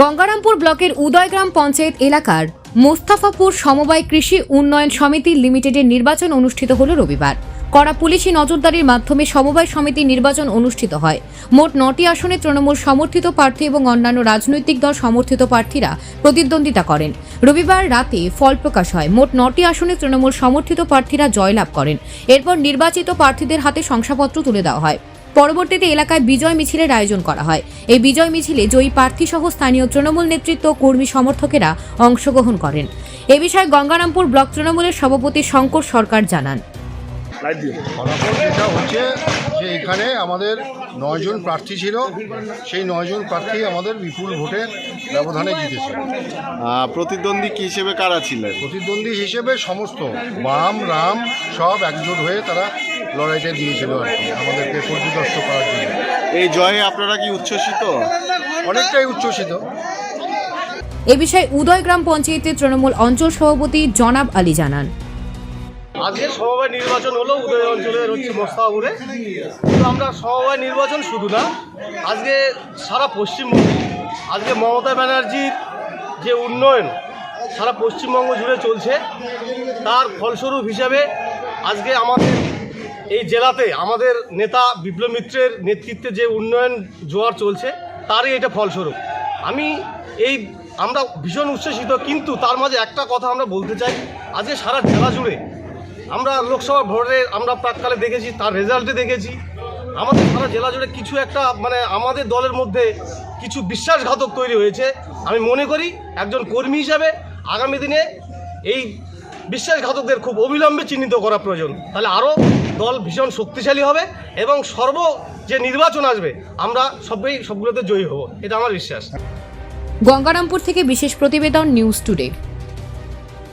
গঙ্গারামপুর ব্লকের উদয়গ্রাম পঞ্চায়েত এলাকার মোস্তাফাপুর সমবায় কৃষি উন্নয়ন সমিতি লিমিটেডের নির্বাচন অনুষ্ঠিত হল রবিবার। কড়া পুলিশি নজরদারির মাধ্যমে সমবায় সমিতির নির্বাচন অনুষ্ঠিত হয়। মোট নটি আসনে তৃণমূল সমর্থিত প্রার্থী এবং অন্যান্য রাজনৈতিক দল সমর্থিত প্রার্থীরা প্রতিদ্বন্দ্বিতা করেন। রবিবার রাতে ফল প্রকাশ হয়। মোট নটি আসনে তৃণমূল সমর্থিত প্রার্থীরা জয়লাভ করেন। এরপর নির্বাচিত প্রার্থীদের হাতে শংসাপত্র তুলে দেওয়া হয়। পরবর্তীতে এলাকায় বিজয় মিছিলের আয়োজন করা হয়। এই বিজয় মিছিলে জয়ী প্রার্থী সহ স্থানীয় তৃণমূল নেতৃত্ব, কর্মী সমর্থকেরা অংশগ্রহণ করেন। এ বিষয়ে গঙ্গারামপুর ব্লক তৃণমূলের সভাপতি শঙ্কর সরকার জানান। ফলাফল যেটা হচ্ছে যে এখানে আমাদের নয়জন প্রার্থী ছিল সেই নয়জন প্রার্থী আমাদের বিপুল ভোটের ব্যবধানে জিতেছে। প্রতিদ্বন্দ্বী কি হিসেবে কারা ছিলেন? প্রতিদ্বন্দ্বী হিসেবে সমস্ত বাম রাম সব একজোট হয়ে তারা লড়াইটা দিয়েছিল আর কি আমাদেরকে পর্যদস্ত করার জন্য। এই জয়ে আপনারা কি উচ্ছ্বসিত? অনেকটাই উচ্ছ্বসিত। এ বিষয়ে উদয়গ্রাম পঞ্চায়েতের তৃণমূল অঞ্চল সভাপতি জনাব আলী জানান। আজকে সমবায় নির্বাচন হলো, উদয় অঞ্চলের হচ্ছে মোস্তাপুরে কিন্তু আমরা সমবায় নির্বাচন শুধু না, আজকে সারা পশ্চিমবঙ্গে, আজকে মমতা ব্যানার্জির যে উন্নয়ন, সারা পশ্চিমবঙ্গ জুড়ে চলছে, তার ফলস্বরূপ হিসাবে আজকে আমাদের এই জেলাতে আমাদের নেতা বিপ্লব মিত্রের নেতৃত্বে যে উন্নয়ন জোয়ার চলছে, তারই এটা ফলস্বরূপ। আমি এই, আমরা ভীষণ উচ্ছ্বসিত, কিন্তু তার মাঝে একটা কথা আমরা বলতে চাই, আজকে সারা জেলা জুড়ে আমরা লোকসভা ভোটে আমরা প্রাককালে দেখেছি, তার রেজাল্টে দেখেছি। আমাদের সারা জেলা জুড়ে কিছু একটা মানে আমাদের দলের মধ্যে কিছু বিশ্বাসঘাতক তৈরি হয়েছে। আমি মনে করি একজন কর্মী হিসাবে আগামী দিনে এই বিশ্বাসঘাতকদের খুব অবিলম্বে চিহ্নিত করা প্রয়োজন। তাহলে আরও দল ভীষণ শক্তিশালী হবে এবং সর্ব যে নির্বাচন আসবে, আমরা সবাই সবগুলোতে জয়ী হব। এটা আমার বিশ্বাস। গঙ্গারামপুর থেকে বিশেষ প্রতিবেদন নিউজ টুডে।